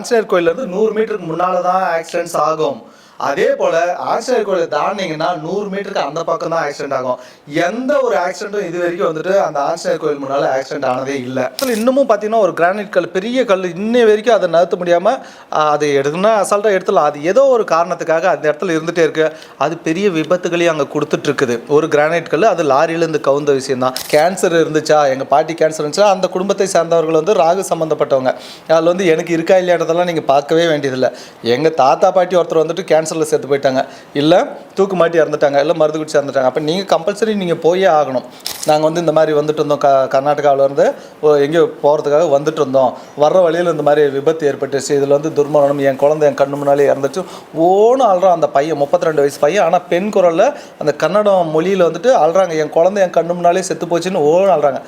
ஆஞ்சநேயர் கோயிலேருந்து நூறு மீட்டருக்கு முன்னால தான் ஆக்சிடென்ட்ஸ் ஆகும். அதே போல ஆக்சிடென்ட் கோயிலை தாண்டிங்கன்னா நூறு மீட்டருக்கு அந்த பக்கம் தான் ஆக்சிடென்ட் ஆகும். எந்த ஒரு ஆக்சிடென்ட்டும் இது வரைக்கும் வந்துட்டு அந்த ஆக்சிடென்ட் கோயில் முன்னால ஆக்சிடென்ட் ஆனதே இல்லை. இன்னமும் பார்த்தீங்கன்னா ஒரு கிரானைட் கல் பெரிய கல் இன்னை வரைக்கும் அதை நகர்த்த முடியாமல் அதை எடுக்கணும்னா அசால்ட்டாக எடுத்துடலாம். அது ஏதோ ஒரு காரணத்துக்காக அந்த இடத்துல இருந்துகிட்டே இருக்கு. அது பெரிய விபத்துகளையும் அங்கே கொடுத்துட்டு இருக்குது. ஒரு கிரானைட் கல் அது லாரியிலேருந்து கவுந்த விஷயம் தான் கேன்சர் இருந்துச்சா? எங்கள் பாட்டி கேன்சர் இருந்துச்சா? அந்த குடும்பத்தை சார்ந்தவர்கள் வந்து ராகு சம்மந்தப்பட்டவங்க அதில் வந்து எனக்கு இருக்கா இல்லையான்றதெல்லாம் நீங்கள் பார்க்கவே வேண்டியதில்லை. எங்கள் தாத்தா பாட்டி ஒருத்தர் வந்துட்டு கேன்சர் கேன்சரில் செத்து போயிட்டாங்க. இல்லை தூக்கு மாட்டி இறந்துட்டாங்க இல்லை மருந்து குடிச்சு இறந்துட்டாங்க. அப்போ நீங்கள் கம்பல்சரி நீங்கள் போயே ஆகணும். நாங்கள் வந்து இந்த மாதிரி வந்துட்டு இருந்தோம். க கர்நாடகாவிலேருந்து எங்கேயோ போகிறதுக்காக வந்துட்டு இருந்தோம். வர்ற வழியில் இந்த மாதிரி விபத்து ஏற்பட்டுச்சு. இதில் வந்து துர்மரணம் என் குழந்தை என் கண்ணு முன்னாலே இறந்துச்சு. ஓன்னு அழுறான் அந்த பையன் முப்பத்தி ரெண்டு வயசு பையன். ஆனால் பெண் குரலில் அந்த கன்னடம் மொழியில் வந்துட்டு அழுறாங்க என் குழந்தை என் கண்ணு முன்னாலே செத்து போச்சுன்னு ஓன்னு அழுறாங்க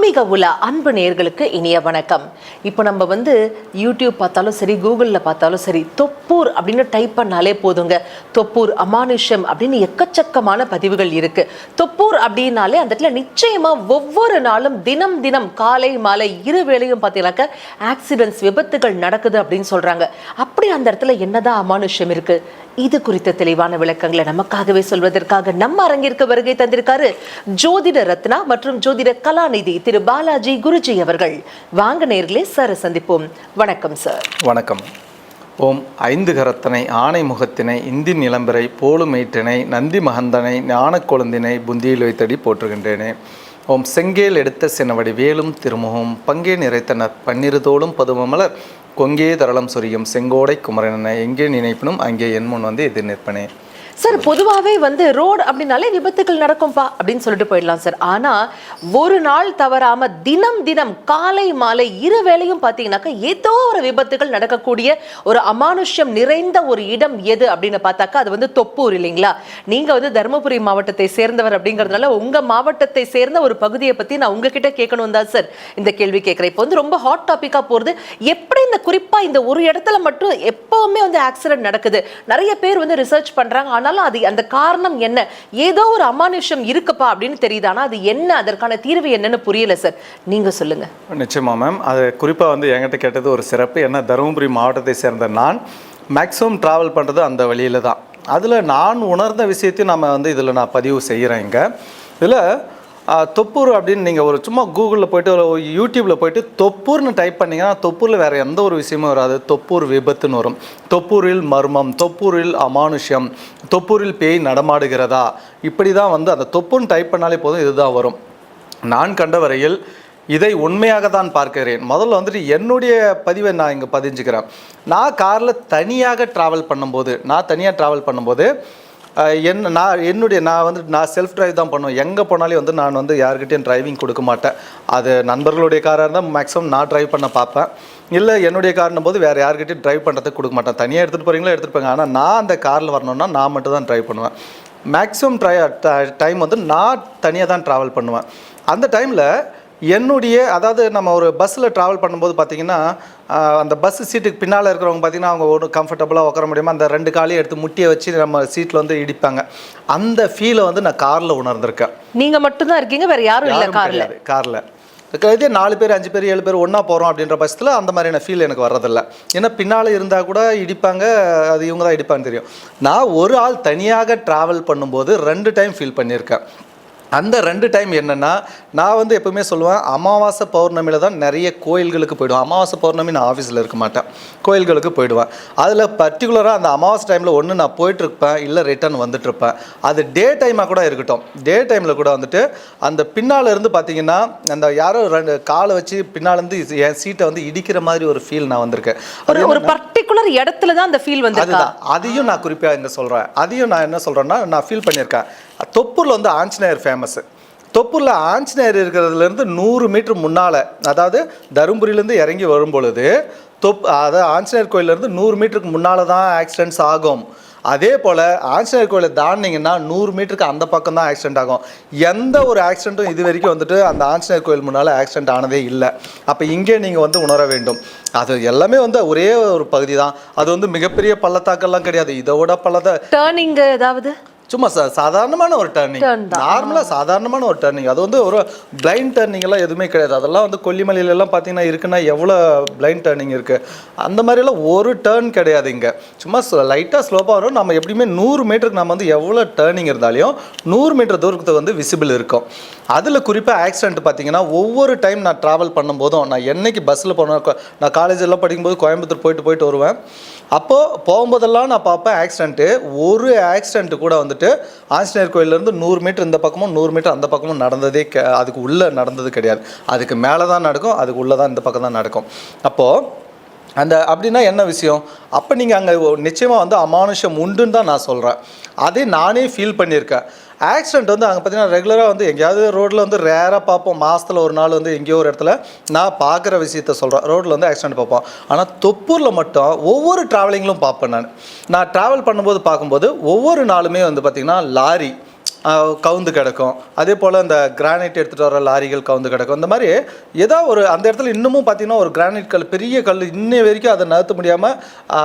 ஆன்மீக உலா அன்பு நேர்களுக்கு இனிய வணக்கம். இப்போ நம்ம வந்து யூடியூப் பார்த்தாலும் சரி கூகுளில் பார்த்தாலும் சரி தொப்பூர் அப்படின்னு டைப் பண்ணாலே போதுங்க. தொப்பூர் அமானுஷம் அப்படின்னு எக்கச்சக்கமான பதிவுகள் இருக்கு. தொப்பூர் அப்படின்னாலே அந்த இடத்துல நிச்சயமா ஒவ்வொரு நாளும் தினம் தினம் காலை மாலை இரு வேளையும் பார்த்தீங்கன்னாக்க ஆக்சிடென்ட்ஸ் விபத்துகள் நடக்குது அப்படின்னு சொல்றாங்க. அப்படி அந்த இடத்துல என்னதான் அமானுஷம் இருக்கு? இது குறித்த தெளிவான விளக்கங்களை நமக்காகவே சொல்வதற்காக நம்ம அரங்கிற்கு வருகை தந்திருக்காரு ஜோதிட ரத்னா மற்றும் ஜோதிட கலாநிதி திரு பாலாஜி குருஜி அவர்கள். வாங்க நேர்களே சார் சந்திப்போம். வணக்கம் சார். வணக்கம். ஓம் ஐந்து கரத்தனை ஆணை முகத்தினை இந்தி நிலம்பரை போலுமேற்றினை நந்தி மகந்தனை ஞான கொழுந்தினை புந்தியில் வைத்தடி போற்றுகின்றேனே. ஓம் செங்கேல் எடுத்த சினவடி வேலும் திருமுகம் பங்கே நிறைத்தனர் பன்னிருதோளும் பதுமமலர் கொங்கே தரளம் சொரியும் செங்கோடை குமரனனை எங்கே நினைப்பினும் அங்கே என் முன் வந்து எதிர் நிற்பனே. சார் பொதுவாகவே வந்து ரோடு அப்படின்னாலே விபத்துகள் நடக்கும்பா அப்படின்னு சொல்லிட்டு போயிடலாம் சார். ஆனால் ஒரு நாள் தவறாமல் தினம் தினம் காலை மாலை இரு வேளையும் பார்த்தீங்கன்னாக்கா ஏதோ ஒரு விபத்துகள் நடக்கக்கூடிய ஒரு அமானுஷ்யம் நிறைந்த ஒரு இடம் எது அப்படின்னு பார்த்தாக்கா அது வந்து தொப்பூர் இல்லைங்களா? நீங்கள் வந்து தருமபுரி மாவட்டத்தை சேர்ந்தவர் அப்படிங்கிறதுனால உங்கள் மாவட்டத்தை சேர்ந்த ஒரு பகுதியை பற்றி நான் உங்ககிட்ட கேட்கணும் தான் சார் இந்த கேள்வி கேட்குறேன். இப்போ வந்து ரொம்ப ஹாட் டாப்பிக்காக போகிறது எப்படி இந்த குறிப்பாக இந்த ஒரு இடத்துல மட்டும் எப்போவுமே வந்து ஆக்சிடென்ட் நடக்குது? நிறைய பேர் வந்து ரிசர்ச் பண்ணுறாங்க ஆனால் ஆனாலும் அது அந்த காரணம் என்ன? ஏதோ ஒரு அமானுஷம் இருக்குப்பா அப்படின்னு தெரியுது. ஆனால் அது என்ன? அதற்கான தீர்வு என்னன்னு புரியல சார் நீங்க சொல்லுங்க. நிச்சயமா மேம் அது குறிப்பாக வந்து என்கிட்ட கேட்டது ஒரு சிறப்பு. என்ன? தருமபுரி மாவட்டத்தை சேர்ந்த நான் மேக்ஸிமம் ட்ராவல் பண்ணுறது அந்த வழியில் தான். அதில் நான் உணர்ந்த விஷயத்தையும் நம்ம வந்து இதில் நான் பதிவு செய்கிறேன் இங்கே. இதில் தொப்பூர் அப்படின்னு நீங்கள் ஒரு சும்மா கூகுளில் போயிட்டு ஒரு யூடியூப்பில் போயிட்டு தொப்பூர்னு டைப் பண்ணிங்கன்னா தொப்பூரில் வேறு எந்த ஒரு விஷயமும் வராது. தொப்பூர் விபத்துன்னு வரும். தொப்பூரில் மர்மம் தொப்பூரில் அமானுஷ்யம் தொப்பூரில் பேய் நடமாடுகிறதா? இப்படி தான் வந்து அந்த தொப்புன்னு டைப் பண்ணாலே போதும் இதுதான் வரும். நான் கண்ட வரையில் இதை உண்மையாக தான் பார்க்கிறேன். முதல்ல வந்துட்டு என்னுடைய பதிவை நான் இங்கே பதிஞ்சுக்கிறேன். நான் காரில் தனியாக ட்ராவல் பண்ணும்போது நான் தனியாக ட்ராவல் பண்ணும்போது என் நான் என்னுடைய நான் வந்து நான் செல்ஃப் டிரைவ் தான் பண்ணுவேன். எங்கே போனாலும் வந்து நான் வந்து யார்கிட்டயும் டிரைவிங் கொடுக்க மாட்டேன். அது நண்பர்களுடைய காராக இருந்தால் மேக்ஸிமம் நான் டிரைவ் பண்ண பார்ப்பேன். இல்லை என்னுடைய கார்னும் போது வேறு யார்கிட்டையும் டிரைவ் பண்ணுறதுக்கு கொடுக்க மாட்டேன். தனியாக எடுத்துகிட்டு போகிறீங்களோ எடுத்துகிட்டு போங்க ஆனால் நான் அந்த காரில் வரணும்னா நான் மட்டும் தான் டிரைவ் பண்ணுவேன். மேக்ஸிமம் ட்ரை டைம் வந்து நான் தனியாக தான் ட்ராவல் பண்ணுவேன். அந்த டைமில் என்னுடைய அதாவது நம்ம ஒரு பஸ்ஸில் ட்ராவல் பண்ணும்போது பார்த்தீங்கன்னா அந்த பஸ் சீட்டுக்கு பின்னால் இருக்கிறவங்க பார்த்தீங்கன்னா அவங்க ஒரு கம்ஃபர்டபுளாக உட்கார முடியாமல் அந்த ரெண்டு காலையும் எடுத்து முட்டியை வச்சு நம்ம சீட்டில் வந்து இடிப்பாங்க. அந்த ஃபீலை வந்து நான் காரில் உணர்ந்திருக்கேன். நீங்க மட்டும் தான் இருக்கீங்க வேற யாரும் இல்ல கார்ல? காரில். இதே நாலு பேர் அஞ்சு பேர் ஏழு பேர் ஒன்றா போகிறோம் அப்படின்ற பட்சத்தில் அந்த மாதிரியான ஃபீல் எனக்கு வர்றதில்ல. ஏன்னா பின்னால் இருந்தால் கூட இடிப்பாங்க அது இவங்க தான் இடிப்பாங்க தெரியும். நான் ஒரு ஆள் தனியாக ட்ராவல் பண்ணும்போது ரெண்டு டைம் ஃபீல் பண்ணியிருக்கேன். அந்த ரெண்டு டைம் என்னென்னா நான் வந்து எப்பவுமே சொல்லுவேன் அமாவாசை பௌர்ணமியில் தான் நிறைய கோயில்களுக்கு போயிடுவேன். அமாவாசை பௌர்ணமி நான் ஆஃபீஸில் இருக்க மாட்டேன். கோயில்களுக்கு போயிடுவேன். அதில் பர்டிகுலராக அந்த அமாவாசை டைமில் ஒன்று நான் போயிட்டுருப்பேன் இல்லை ரிட்டர்ன் வந்துட்டுருப்பேன். அது டே டைமாக கூட இருக்கட்டும். டே டைமில் கூட வந்துட்டு அந்த பின்னால் இருந்து பார்த்தீங்கன்னா அந்த யாரோ ரெண்டு காலை வச்சு பின்னாலேருந்து என் சீட்டை வந்து இடிக்கிற மாதிரி ஒரு ஃபீல் நான் வந்திருக்கேன். ஒரு பர்டிகுலர் இடத்துல தான் அந்த ஃபீல் வந்து அதுதான். அதையும் நான் குறிப்பாக இங்கே சொல்கிறேன் அதையும் நான் என்ன சொல்கிறேன்னா நான் ஃபீல் பண்ணியிருக்கேன். தொப்பூரில் வந்து ஆஞ்சநேயர் ஃபேமஸ்ஸு தொப்பூரில் ஆஞ்சநேயர் இருக்கிறதுலேருந்து நூறு மீட்டர் முன்னால் அதாவது தருமபுரியிலேருந்து இறங்கி வரும் பொழுது தொப் அதாவது ஆஞ்சநேயர் கோயிலேருந்து நூறு மீட்டருக்கு முன்னால் தான் ஆக்சிடென்ட்ஸ் ஆகும். அதே போல் ஆஞ்சநேயர் கோயிலை தாண்டிங்கன்னா நூறு மீட்டருக்கு அந்த பக்கம் தான் ஆக்சிடென்ட் ஆகும். எந்த ஒரு ஆக்சிடென்ட்டும் இது வரைக்கும் வந்துட்டு அந்த ஆஞ்சநேயர் கோயில் முன்னால் ஆக்சிடென்ட் ஆனதே இல்லை. அப்போ இங்கே நீங்கள் வந்து உணர வேண்டும். அது எல்லாமே வந்து ஒரே ஒரு பகுதி தான். அது வந்து மிகப்பெரிய பள்ளத்தாக்கெல்லாம் கிடையாது. இதோட பள்ளத்தை டேர்னிங் ஏதாவது? சும்மா சா சாதாரணமான ஒரு டர்னிங். நார்மலாக சாதாரணமான ஒரு டர்னிங் அது வந்து ஒரு பிளைண்ட் டர்னிங் எல்லாம் எதுவுமே கிடையாது. அதெல்லாம் வந்து கொல்லிமலையில எல்லாம் பார்த்தீங்கன்னா இருக்குன்னா எவ்வளோ பிளைண்ட் டர்னிங் இருக்கு? அந்த மாதிரியெல்லாம் ஒரு டேர்ன் கிடையாது இங்கே. சும்மா லைட்டாக ஸ்லோப்பாக வரும். நம்ம எப்படியுமே நூறு மீட்டருக்கு நம்ம வந்து எவ்வளோ டேர்னிங் இருந்தாலையும் நூறு மீட்டர் தூரத்துக்கு வந்து விசிபிள் இருக்கும். அதில் குறிப்பாக ஆக்சிடென்ட் பார்த்தீங்கன்னா ஒவ்வொரு டைம் நான் ட்ராவல் பண்ணும்போதும் நான் என்னைக்கு பஸ்ஸில் போனேன் நான் காலேஜ் எல்லாம் படிக்கும்போது கோயம்புத்தூர் போயிட்டு போயிட்டு வருவேன். அப்போது போகும்போதெல்லாம் நான் பார்ப்பேன் ஆக்சிடென்ட்டு ஒரு ஆக்சிடென்ட் கூட வந்துட்டு ஆஞ்சநேயர் கோயிலேருந்து நூறு மீட்டர் இந்த பக்கமும் நூறு மீட்டர் அந்த பக்கமும் நடந்ததே கெ- அதுக்கு உள்ளே நடந்தது கிடையாது. அதுக்கு மேலே தான் நடக்கும் அதுக்கு உள்ளே தான் இந்த பக்கம் தான் நடக்கும். அப்போது அந்த அப்படின்னா என்ன விஷயம்? அப்போ நீங்கள் அங்கே நிச்சயமாக வந்து அமானுஷம் உண்டுன்னு தான் நான் சொல்கிறேன் அதே நானே ஃபீல் பண்ணியிருக்கேன். ஆக்சிடென்ட் வந்து அங்கே பார்த்தீங்கன்னா ரெகுலராக வந்து எங்கேயாவது ரோட்டில் வந்து ரேராக பார்ப்போம். மாதத்தில் ஒரு நாள் வந்து எங்கேயோ ஒரு இடத்துல நான் பார்க்குற விஷயத்த சொல்கிறேன் ரோட்டில் வந்து ஆக்சிடென்ட் பார்ப்போம். ஆனால் தொப்பூரில் மட்டும் ஒவ்வொரு ட்ராவலிங்கிலும் பார்ப்பேன் நான். நான் ட்ராவல் பண்ணும்போது பார்க்கும்போது ஒவ்வொரு நாளுமே வந்து பார்த்திங்கன்னா லாரி கவுந்து கிடக்கும். அதே போல் இந்த கிரானைட் எடுத்துகிட்டு வர லாரிகள் கவுந்து கிடக்கும். இந்த மாதிரி ஏதோ ஒரு அந்த இடத்துல இன்னமும் பார்த்தீங்கன்னா ஒரு கிரானைட் கல் பெரிய கல் இன்னை வரைக்கும் அதை நகர்த்த முடியாமல்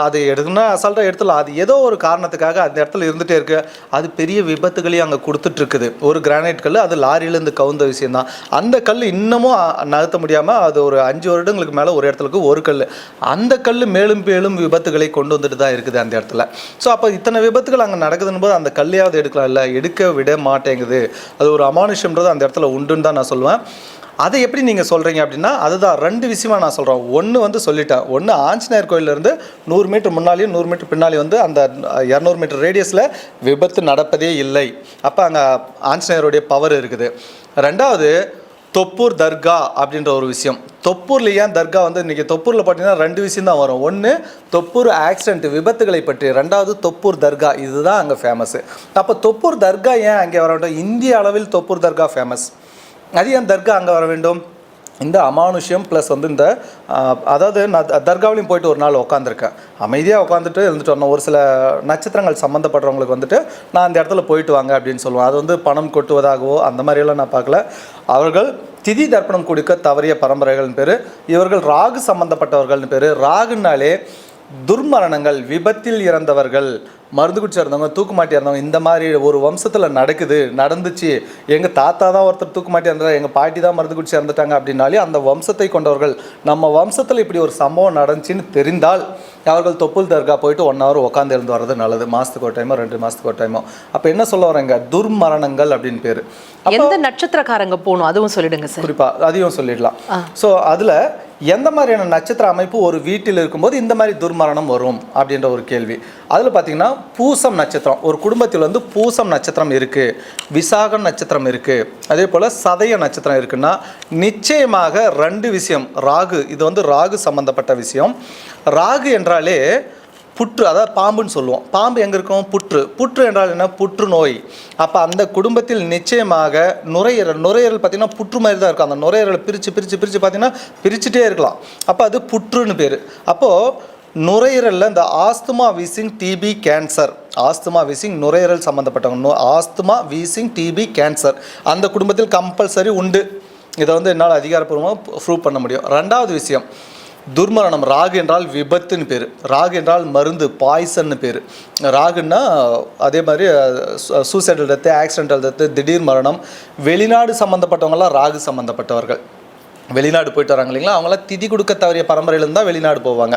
அதை எடுக்கணும்னா அசால்ட்டாக எடுத்துடலாம். அது ஏதோ ஒரு காரணத்துக்காக அந்த இடத்துல இருந்துகிட்டே இருக்குது அது பெரிய விபத்துகளையும் அங்கே கொடுத்துட்ருக்குது. ஒரு கிரானைட் கல் அது லாரியிலேருந்து கவுந்த விஷயந்தான் அந்த கல் இன்னமும் நகர்த்த முடியாமல் அது ஒரு அஞ்சு வருடங்களுக்கு மேலே ஒரு இடத்துக்கு ஒரு கல். அந்த கல் மேலும் மேலும் விபத்துகளை கொண்டு வந்துட்டு தான் இருக்குது அந்த இடத்துல. ஸோ அப்போ இத்தனை விபத்துகள் அங்கே நடக்குதுன்னு போது அந்த கல்லையாவது எடுக்கலாம் இல்லை? எடுக்க விட மாட்டேங்குது. அது ஒரு அமானுஷம்ன்றது அந்த இடத்துல உண்டுன்னு தான் நான் சொல்லுவேன். அதை எப்படி நீங்கள் சொல்கிறீங்க அப்படின்னா அதுதான் ரெண்டு விஷயமா நான் சொல்கிறேன் ஒன்று வந்து சொல்லிட்டேன். ஒன்று ஆஞ்சநேயர் கோயிலேருந்து நூறு மீட்டர் முன்னாலேயும் நூறு மீட்டர் பின்னாலேயும் வந்து அந்த இரநூறு மீட்டர் ரேடியஸில் விபத்து நடப்பதே இல்லை. அப்போ அங்கே ஆஞ்சநேயருடைய பவர் இருக்குது. ரெண்டாவது தொப்பூர் தர்கா அப்படின்ற ஒரு விஷயம். தொப்பூர்ல ஏன் தர்கா வந்து இன்றைக்கி தொப்பூரில் பார்த்தீங்கன்னா ரெண்டு விஷயம் தான் வரும். ஒன்று தொப்பூர் ஆக்சிடென்ட் விபத்துகளை பற்றி ரெண்டாவது தொப்பூர் தர்கா இதுதான் அங்கே ஃபேமஸ் அப்போ தொப்பூர் தர்கா ஏன் அங்கே வர வேண்டும்? இந்திய அளவில் தொப்பூர் தர்கா ஃபேமஸ் அது ஏன் தர்கா அங்கே வர வேண்டும்? இந்த அமானுஷ்யம் ப்ளஸ் வந்து இந்த அதாவது நான் தர்காவிலையும் போயிட்டு ஒரு நாள் உட்காந்துருக்கேன் அமைதியாக உட்காந்துட்டு இருந்துட்டு வரணும். ஒரு சில நட்சத்திரங்கள் சம்மந்தப்படுறவங்களுக்கு வந்துட்டு நான் அந்த இடத்துல போயிட்டு வாங்க அப்படின்னு சொல்லுவேன். அது வந்து பணம் கொட்டுவதாகவோ அந்த மாதிரியெல்லாம் நான் பார்க்கல. அவர்கள் திதி தர்ப்பணம் கொடுக்க தவறிய பரம்பரைகள்னு பேர் இவர்கள் ராகு சம்மந்தப்பட்டவர்கள்னு பேர் ராகுனாலே துர்மரணங்கள் விபத்தில் இறந்தவர்கள் மருந்து குடிச்சு இறந்தவங்க தூக்குமாட்டி இறந்தவங்க இந்த மாதிரி ஒரு வம்சத்தில் நடக்குது நடந்துச்சு. எங்கள் தாத்தா தான் ஒருத்தர் தூக்குமாட்டி இறந்தார் எங்கள் பாட்டி தான் மருந்து குடிச்சு இறந்துட்டாங்க அப்படின்னாலே அந்த வம்சத்தை கொண்டவர்கள் நம்ம வம்சத்தில் இப்படி ஒரு சம்பவம் நடந்துச்சுன்னு தெரிந்தால் அவர்கள் தொப்புள் தர்கா போயிட்டு ஒன் ஹவர் உட்காந்து இருந்து வர்றது நல்லது. மாதத்துக்கு ஒரு டைமோ ரெண்டு மாதத்துக்கு ஒரு டைமோ அப்போ என்ன சொல்ல வரேங்க துர்மரணங்கள் அப்படின்னு பேர். எந்த நட்சத்திரக்காரங்க போகணும்? அதுவும் சொல்லிடுங்க சார். குறிப்பாக அதையும் சொல்லிடலாம். ஸோ அதில் எந்த மாதிரியான நட்சத்திர அமைப்பு ஒரு வீட்டில் இருக்கும்போது இந்த மாதிரி துர்மரணம் வரும் அப்படின்ற ஒரு கேள்வி. அதில் பார்த்திங்கன்னா பூசம் நட்சத்திரம். ஒரு குடும்பத்தில் வந்து பூசம் நட்சத்திரம் இருக்குது விசாகம் நட்சத்திரம் இருக்குது அதே போல் சதய நட்சத்திரம் இருக்குன்னா நிச்சயமாக ரெண்டு விஷயம் ராகு. இது வந்து ராகு சம்பந்தப்பட்ட விஷயம். ராகு என்றாலே புற்று அதாவது பாம்புன்னு சொல்லுவோம். பாம்பு எங்கே இருக்கும்? புற்று. புற்று என்றால் என்ன? புற்றுநோய் அப்போ அந்த குடும்பத்தில் நிச்சயமாக நுரையீரல் நுரையீரல் பார்த்தீங்கன்னா புற்று மாதிரி தான் இருக்கும். அந்த நுரையீரலை பிரித்து பிரித்து பிரித்து பார்த்தீங்கன்னா பிரிச்சுட்டே இருக்கலாம். அப்போ அது புற்றுன்னு பேர். அப்போது நுரையீரலில் இந்த asthma wheezing TB cancer asthma wheezing நுரையீரல் சம்மந்தப்பட்டவங்க no asthma wheezing TB cancer அந்த குடும்பத்தில் கம்பல்சரி உண்டு. இதை வந்து என்னால் அதிகாரப்பூர்வமாக ப்ரூவ் பண்ண முடியும். ரெண்டாவது விஷயம். துர்மரணம் ராகு என்றால் விபத்துன்னு பேர். ராகு என்றால் மருந்து பாய்சன்னு பேர். ராகுன்னா அதே மாதிரி சூசைடல் டெத்து ஆக்சிடென்டல் டெத்து திடீர் மரணம். வெளிநாடு சம்மந்தப்பட்டவங்களாம் ராகு சம்மந்தப்பட்டவர்கள் வெளிநாடு போயிட்டு வராங்க இல்லைங்களா? அவங்களாம் திதி கொடுக்க தவறிய பரம்பரையிலேருந்து தான் வெளிநாடு போவாங்க.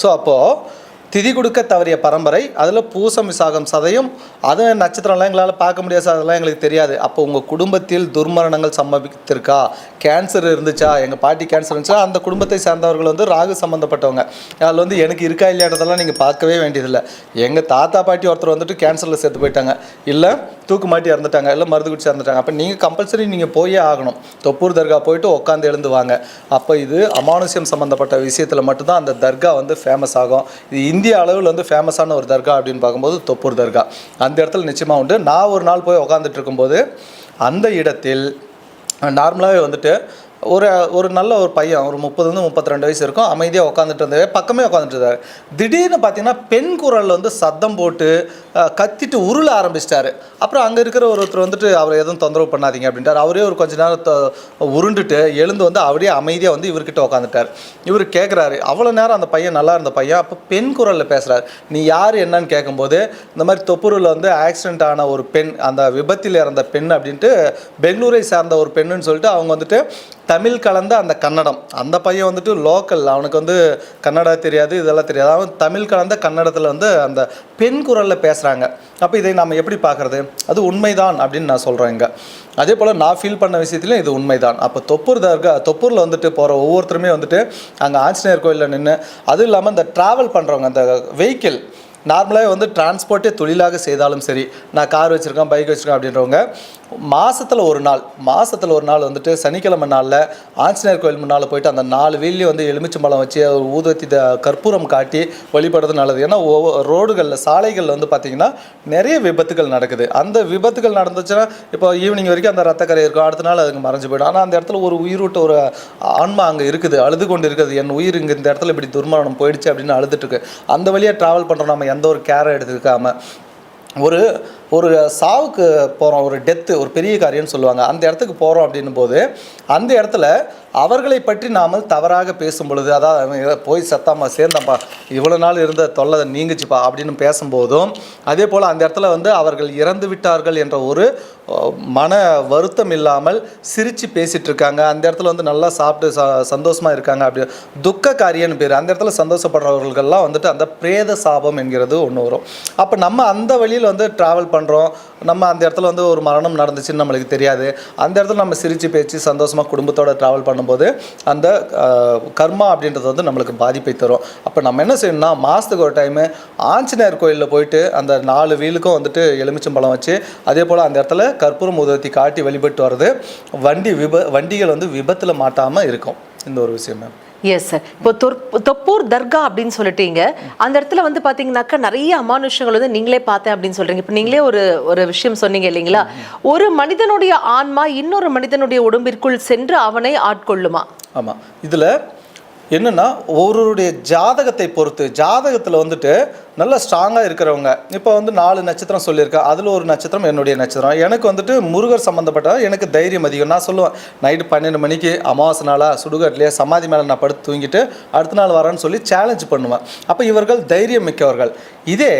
ஸோ அப்போது திதி கொடுக்க தவறிய பரம்பரை அதில் பூசம் விசாகம் சதையும் அதுவும் நட்சத்திரம்லாம் எங்களால் பார்க்க முடியாது அதெல்லாம் எங்களுக்கு தெரியாது. அப்போ உங்கள் குடும்பத்தில் துர்மரணங்கள் சம்பவித்திருக்கா? கேன்சர் இருந்துச்சா? எங்கள் பாட்டி கேன்சர் இருந்துச்சா அந்த குடும்பத்தை சேர்ந்தவர்கள் வந்து ராகு சம்மந்தப்பட்டவங்க அதில் வந்து எனக்கு இருக்கா இல்லையான்றதெல்லாம் நீங்கள் பார்க்கவே வேண்டியதில்லை. எங்கள் தாத்தா பாட்டி ஒருத்தர் வந்துட்டு கேன்சரில் சேர்த்து போயிட்டாங்க. இல்லை தூக்கு மாட்டி இறந்துட்டாங்க இல்லை மருந்து குடிச்சு இறந்துட்டாங்க. அப்போ நீங்கள் கம்பல்சரி நீங்கள் போயே ஆகணும். தொப்பூர் தர்கா போயிட்டு உட்காந்து எழுந்து வாங்க. அப்போ இது அமானுஷ்யம் சம்மந்தப்பட்ட விஷயத்தில் மட்டும்தான் அந்த தர்கா வந்து ஃபேமஸ் ஆகும். இது இந்திய அளவில் வந்து ஃபேமஸான ஒரு தர்கா அப்படின்னு பார்க்கும்போது தொப்பூர் தர்கா. அந்த இடத்துல நிச்சயமாக உண்டு. நான் ஒரு நாள் போய் உட்காந்துட்டு இருக்கும்போது அந்த இடத்தில் நார்மலாகவே வந்துட்டு ஒரு ஒரு நல்ல ஒரு பையன் ஒரு முப்பதுலேருந்து முப்பத்தி ரெண்டு வயசு இருக்கும் அமைதியாக உட்காந்துட்டு இருந்தாரு பக்கமே உட்காந்துட்டு இருந்தார். திடீர்னு பார்த்தீங்கன்னா பெண் குரலில் வந்து சத்தம் போட்டு கத்திட்டு உருள ஆரம்பிச்சிட்டாரு. அப்புறம் அங்கே இருக்கிற ஒருத்தர் வந்துட்டு அவரை எதுவும் தொந்தரவு பண்ணாதீங்க அப்படின்ட்டார். அவரே ஒரு கொஞ்ச நேரம் உருண்டுட்டு எழுந்து வந்து அப்படியே அமைதியாக வந்து இவர்கிட்ட உட்காந்துட்டார் இவர் கேட்குறாரு அவ்வளோ நேரம் அந்த பையன் நல்லா இருந்த பையன். அப்போ பெண் குரலில் பேசுகிறாரு நீ யார் என்னன்னு கேட்கும்போது இந்த மாதிரி தொப்பூரில் வந்து ஆக்சிடென்ட் ஆன ஒரு பெண் அந்த விபத்தில் இறந்த பெண் அப்படின்ட்டு பெங்களூரை சார்ந்த ஒரு பெண்ணுன்னு சொல்லிட்டு அவங்க வந்துட்டு தமிழ் கலந்த அந்த கன்னடம். அந்த பையன் வந்துட்டு லோக்கல் அவனுக்கு வந்து கன்னடா தெரியாது இதெல்லாம் தெரியாது. அவன் தமிழ் கலந்த கன்னடத்தில் வந்து அந்த பெண் குரலில் பேசுகிறாங்க அப்போ இதை நம்ம எப்படி பார்க்குறது? அது உண்மைதான் அப்படின்னு நான் சொல்கிறேன் இங்கே. அதே போல் நான் ஃபீல் பண்ண விஷயத்துலையும் இது உண்மைதான். அப்போ தொப்பூர் தர்கா தொப்பூரில் வந்துட்டு போகிற ஒவ்வொருத்தருமே வந்துட்டு அங்கே ஆஞ்சநேயர் கோயிலில் நின்று அதுவும் இல்லாமல் இந்த ட்ராவல் பண்ணுறவங்க அந்த வெஹிக்கிள் நார்மலாகவே வந்து டிரான்ஸ்போர்ட்டே தொழிலாக செய்தாலும் சரி நான் கார் வச்சுருக்கேன் பைக் வச்சுருக்கேன் அப்படின்றவங்க மாதத்தில் ஒரு நாள் மாதத்தில் ஒரு நாள் வந்துட்டு சனிக்கிழமை நாளில் ஆஞ்சநேயர் கோயில் முன்னால் போயிட்டு அந்த நாலு வீல்லையும் வந்து எலுமிச்சம்பழம் வச்சு ஒரு ஊதுவத்தி கற்பூரம் காட்டி வழிபடுறது நல்லது. ஏன்னா ஒவ்வொரு ரோடுகளில் சாலைகளில் வந்து பார்த்திங்கன்னா நிறைய விபத்துகள் நடக்குது. அந்த விபத்துகள் நடந்துச்சுன்னா இப்போ ஈவினிங் வரைக்கும் அந்த ரத்தக்கரை இருக்கும். அடுத்த நாள் அதுக்கு மறைஞ்சு போயிடும். ஆனால் அந்த இடத்துல ஒரு உயிரூட்ட ஒரு ஆன்மா அங்கே இருக்குது. அழுது கொண்டு இருக்குது என் உயிர் இங்கே இந்த இடத்துல இப்படி துர்மரணம் போயிடுச்சு அப்படின்னு அழுதுட்டுருக்கு அந்த வழியாக ட்ராவல் பண்ணுறோம் நம்ம எந்த ஒரு கேரை எடுத்துருக்காமல் ஒரு ஒரு சாவுக்கு போகிறோம் ஒரு டெத்து ஒரு பெரிய காரியம்னு சொல்லுவாங்க. அந்த இடத்துக்கு போகிறோம் அப்படின்னும் போது அந்த இடத்துல அவர்களை பற்றி நாம் தவறாக பேசும் பொழுது அதாவது போய் சத்தாமா சேர்ந்தாப்பா இவ்வளோ நாள் இருந்த தொல்லை நீங்குச்சுப்பா அப்படின்னு பேசும்போதும் அதே போல் அந்த இடத்துல வந்து அவர்கள் இறந்து விட்டார்கள் என்ற ஒரு மன வருத்தம் இல்லாமல் சிரித்து பேசிகிட்டு இருக்காங்க அந்த இடத்துல வந்து நல்லா சாப்பிட்டு ச சந்தோஷமாக இருக்காங்க அப்படி. துக்க காரியன்னு பேர். அந்த இடத்துல சந்தோஷப்படுறவர்கள்லாம் வந்துட்டு அந்த பிரேத சாபம் என்கிறது ஒன்று வரும். அப்போ நம்ம அந்த வழியில் வந்து ட்ராவல் பண்ணுறோம் நம்ம அந்த இடத்துல வந்து ஒரு மரணம் நடந்துச்சுன்னு நம்மளுக்கு தெரியாது. அந்த இடத்துல நம்ம சிரித்து பேச்சு சந்தோஷமாக குடும்பத்தோடு ட்ராவல் பண்ணும்போது அந்த கர்மா அப்படின்றது வந்து நம்மளுக்கு பாதிப்பை தரும். அப்போ நம்ம என்ன செய்யணும்னா மாதத்துக்கு ஒரு டைமு ஆஞ்சநேயர் கோயிலில் போயிட்டு அந்த நாலு வீலுக்கும் வந்துட்டு எலுமிச்சம்பழம் வச்சு அதே போல் அந்த இடத்துல கற்பூரம் உதவத்தி காட்டி வழிபட்டு வர்றது வண்டி விப வண்டிகள் வந்து விபத்தில் மாட்டாமல் இருக்கும். இந்த ஒரு விஷயம் மேம் எஸ் சார் இப்போ தொப்பூர் தர்கா அப்படின்னு சொல்லிட்டீங்க. அந்த இடத்துல வந்து பாத்தீங்கன்னாக்கா நிறைய அமானுஷங்கள் வந்து நீங்களே பார்த்தேன் அப்படின்னு சொல்றீங்க. இப்போ நீங்களே ஒரு ஒரு விஷயம் சொன்னீங்க இல்லைங்களா? ஒரு மனிதனுடைய ஆன்மா இன்னொரு மனிதனுடைய உடம்பிற்குள் சென்று அவனை ஆட்கொள்ளுமா? ஆமாம் இதில் என்னென்னா ஒருவருடைய ஜாதகத்தை பொறுத்து ஜாதகத்தில் வந்துட்டு நல்ல ஸ்ட்ராங்காக இருக்கிறவங்க. இப்போ வந்து நாலு நட்சத்திரம் சொல்லியிருக்கேன் அதில் ஒரு நட்சத்திரம் என்னுடைய நட்சத்திரம். எனக்கு வந்துட்டு முருகர் சம்மந்தப்பட்ட எனக்கு தைரியம் அதிகம். நான் சொல்லுவேன் நைட்டு பன்னெண்டு மணிக்கு அமாவாசை நாளாக சுடுகாட்டிலேயே சமாதி மேலே நான் படுத்து தூங்கிட்டு அடுத்த நாள் வரேன்னு சொல்லி சேலஞ்ச் பண்ணுவேன். அப்போ இவர்கள் தைரியம் மிக்கவர்கள். இதே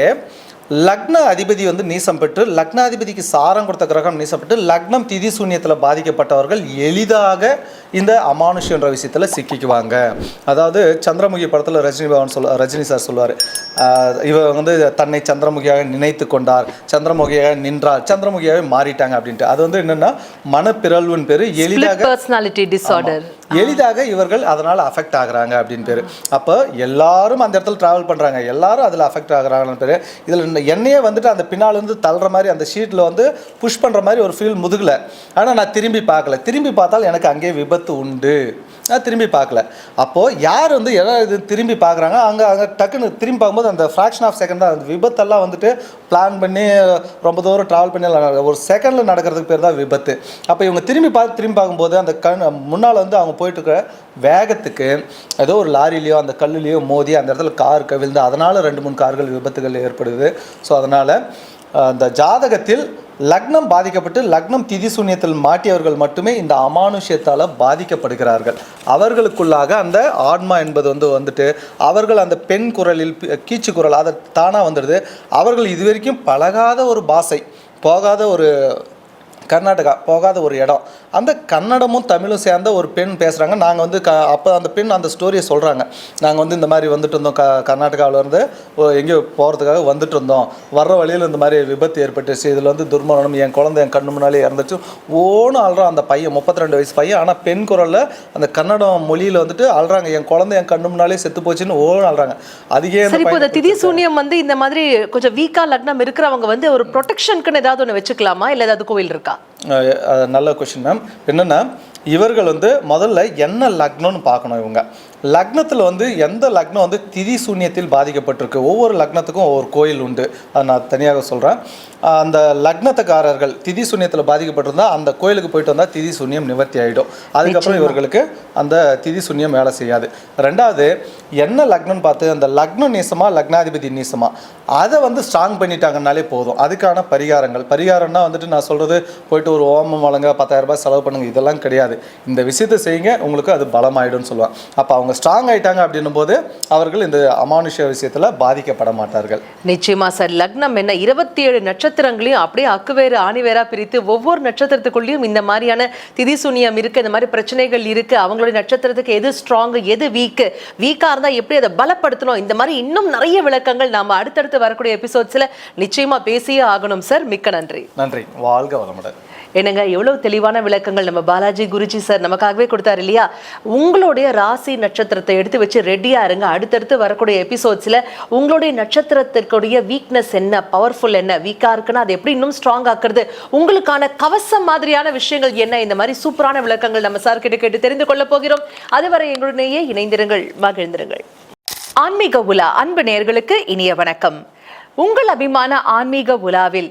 லக்ன அதிபதி வந்து நீசம் பெற்று லக்னாதிபதிக்கு சாரம் கொடுத்த கிரகம் நீசம் பெற்று லக்னம் திதி சூன்யத்தில் பாதிக்கப்பட்டவர்கள் எளிதாக இந்த அமானுஷ்யன்ற விஷயத்தில் சிக்கிக்குவாங்க. அதாவது சந்திரமுகி படத்தில் ரஜினி பவன் சொல்ல ரஜினி சார் சொல்லுவார் இவர் வந்து தன்னை சந்திரமுகியாக நினைத்து கொண்டார் சந்திரமுகியாக நின்றார் சந்திரமுகியாகவே மாறிட்டாங்க அப்படின்ட்டு. அது வந்து என்னென்னா மனப்பிறழ்வுன்னு பேர் எளிதாக பர்சனாலிட்டி டிஸார்டர் எளிதாக இவர்கள் அதனால் அஃபெக்ட் ஆகுறாங்க அப்படின்னு பேர். அப்போ எல்லாரும் அந்த இடத்துல ட்ராவல் பண்ணுறாங்க எல்லாரும் அதில் அஃபெக்ட் ஆகுறாங்கன்னு பேர். இதில் என்னையே வந்துட்டு அந்த பின்னால் இருந்து தள்ளுற மாதிரி அந்த ஷீட்டில் வந்து புஷ் பண்ணுற மாதிரி ஒரு ஃபீல் முதுகலை. ஆனால் நான் திரும்பி பார்க்கல. திரும்பி பார்த்தால் எனக்கு அங்கேயே விபத்து உண்டு. திரும்பி பார்க்கல. அப்போது யார் வந்து எதாவது இது திரும்பி பார்க்குறாங்க? அங்கே அங்கே டக்குன்னு திரும்பி பார்க்கும்போது அந்த ஃப்ராக்ஷன் ஆஃப் செகண்ட் தான். அந்த விபத்தெல்லாம் வந்துட்டு பிளான் பண்ணி ரொம்ப தூரம் ட்ராவல் பண்ணி எல்லாம் ஒரு செகண்டில் நடக்கிறதுக்கு பேர் தான் விபத்து. அப்போ இவங்க திரும்பி பார்த்து திரும்பி பார்க்கும்போது அந்த கண் முன்னால் வந்து அவங்க போயிட்டு இருக்கிற வேகத்துக்கு ஏதோ ஒரு லாரிலேயோ அந்த கல்லுலேயோ மோதி அந்த இடத்துல கார் கவிழ்ந்து அதனால் ரெண்டு மூணு கார்கள் விபத்துகள் ஏற்படுது. ஸோ அதனால் அந்த ஜாதகத்தில் லக்னம் பாதிக்கப்பட்டு லக்னம் திதி சூன்யத்தில் மாட்டியவர்கள் மட்டுமே இந்த அமானுஷ்யத்தால் பாதிக்கப்படுகிறார்கள். அவர்களுக்குள்ளாக அந்த ஆன்மா என்பது வந்து வந்துட்டு அவர்கள் அந்த பெண் குரலில் கீச்சு குரல் அதை தானாக வந்துடுது. அவர்கள் இதுவரைக்கும் பழகாத ஒரு பாஷை போகாத ஒரு கர்நாடகா போகாத ஒரு இடம் அந்த கன்னடமும் தமிழும் சேர்ந்த ஒரு பெண் பேசுகிறாங்க நாங்கள் வந்து க அப்போ அந்த பெண் அந்த ஸ்டோரியை சொல்கிறாங்க நாங்கள் வந்து இந்த மாதிரி வந்துட்டு இருந்தோம். க கர்நாடகாவில் இருந்து ஓ, எங்கேயோ போகிறதுக்காக வந்துட்டு இருந்தோம். வர்ற வழியில் இந்த மாதிரி விபத்து ஏற்பட்டுச்சு. இதில் வந்து துர்மரணம் என் குழந்தை என் கண்ணு முன்னாலே இறந்துச்சு. ஓன்னு அழுறான் அந்த பையன் முப்பத்தி ரெண்டு வயசு பையன். ஆனால் பெண் குரலில் அந்த கன்னடம் மொழியில் வந்துட்டு அழுறாங்க. என் குழந்தை என் கண்ணு முன்னாலே செத்து போச்சுன்னு ஓன்னு அழுறாங்க. அதுக்கே சரி இப்போ இந்த திதி சூன்யம் வந்து இந்த மாதிரி கொஞ்சம் வீக்கா லக்னம் இருக்கிறவங்க வந்து ஒரு ப்ரொடெக்ஷனுக்குன்னு ஏதாவது ஒன்று வச்சுக்கலாமா? இல்லை ஏதாவது கோவில் இருக்கா? நல்ல கொஷின் மேம் என்னென்னா இவர்கள் வந்து முதல்ல என்ன லக்னம்னு பார்க்கணும் இவங்க. லக்னத்தில் வந்து எந்த லக்னம் வந்து திதி சூன்யத்தில் பாதிக்கப்பட்டிருக்கு? ஒவ்வொரு லக்னத்துக்கும் ஒவ்வொரு கோயில் உண்டு. அதை நான் தனியாக சொல்கிறேன் அந்த லக்னத்துக்காரர்கள் திதி சூன்யத்தில் பாதிக்கப்பட்டிருந்தா அந்த கோயிலுக்கு போயிட்டு வந்தால் திதி சூன்யம் நிவர்த்தி ஆகிடும் அதுக்கப்புறம் இவர்களுக்கு அந்த திதி சூன்யம் வேலை செய்யாது. ரெண்டாவது என்ன லக்னம்னு பார்த்து அந்த லக்னம் நீசமா லக்னாதிபதி நீசமா அதை வந்து ஸ்ட்ராங் பண்ணிட்டாங்கனாலே போதும். அதுக்கான பரிகாரங்கள். பரிகாரம்னா வந்துட்டு நான் சொல்கிறது போயிட்டு ஒரு ஓமம் வழங்க பத்தாயிரம் ரூபாய் செலவு பண்ணுங்க இதெல்லாம் கிடையாது. இந்த விஷயத்தை செய்யுங்க உங்களுக்கு அது பலமாயிடும்னு சொல்லுவேன் அப்போ அவங்க ஸ்ட்ராங் ஆயிட்டாங்க அப்படின்னும் போது அவர்கள் இந்த அமானுஷ்ய விஷயத்தில் பாதிக்கப்பட மாட்டார்கள். நிச்சயமா சார். லக்னம் என்ன? இருபத்தி ஏழு நட்சத்திரங்களையும் அப்படியே அக்குவேறு ஆணிவேரா பிரித்து ஒவ்வொரு நட்சத்திரத்துக்குள்ளேயும் இந்த மாதிரியான திதி சுனியம் இருக்கு இந்த மாதிரி பிரச்சனைகள் இருக்கு அவங்களுடைய நட்சத்திரத்துக்கு எது ஸ்ட்ராங் எது வீக்கு வீக்கா இருந்தா எப்படி அதை பலப்படுத்தணும்? இந்த மாதிரி இன்னும் நிறைய விளக்கங்கள் நாம அடுத்தடுத்து வரக்கூடிய எபிசோட்ஸ்ல நிச்சயமா பேசியே ஆகணும் சார் மிக்க நன்றி. நன்றி. வாழ்க வளமுடன். என்னங்க எவ்வளவு தெளிவான விளக்கங்கள் நம்ம பாலாஜி குருஜி சார் நமக்காகவே கொடுத்தாரு இல்லையா? உங்களுடைய ராசி நட்சத்திரத்தை எடுத்து வச்சு ரெடியா இருங்க. அடுத்தடுத்து வரக்கூடிய எபிசோட்ஸ்ல உங்களுடைய நட்சத்திரத்திற்குடைய வீக்னஸ் என்ன பவர்ஃபுல் என்ன வீக்கா இருக்குன்னா அது எப்படி இன்னும் ஸ்ட்ராங் ஆக்குறது? உங்களுக்கான கவசம் மாதிரியான விஷயங்கள் என்ன? இந்த மாதிரி சூப்பரான விளக்கங்கள் நம்ம சார் கிட்ட கேட்டு தெரிந்து கொள்ள போகிறோம். அதுவரை எங்களுடனேயே இணைந்திருங்கள் மகிழ்ந்திருங்கள். ஆன்மீக உலா அன்பு நேயர்களுக்கு இனிய வணக்கம். உங்கள் அபிமான ஆன்மீக உலாவில்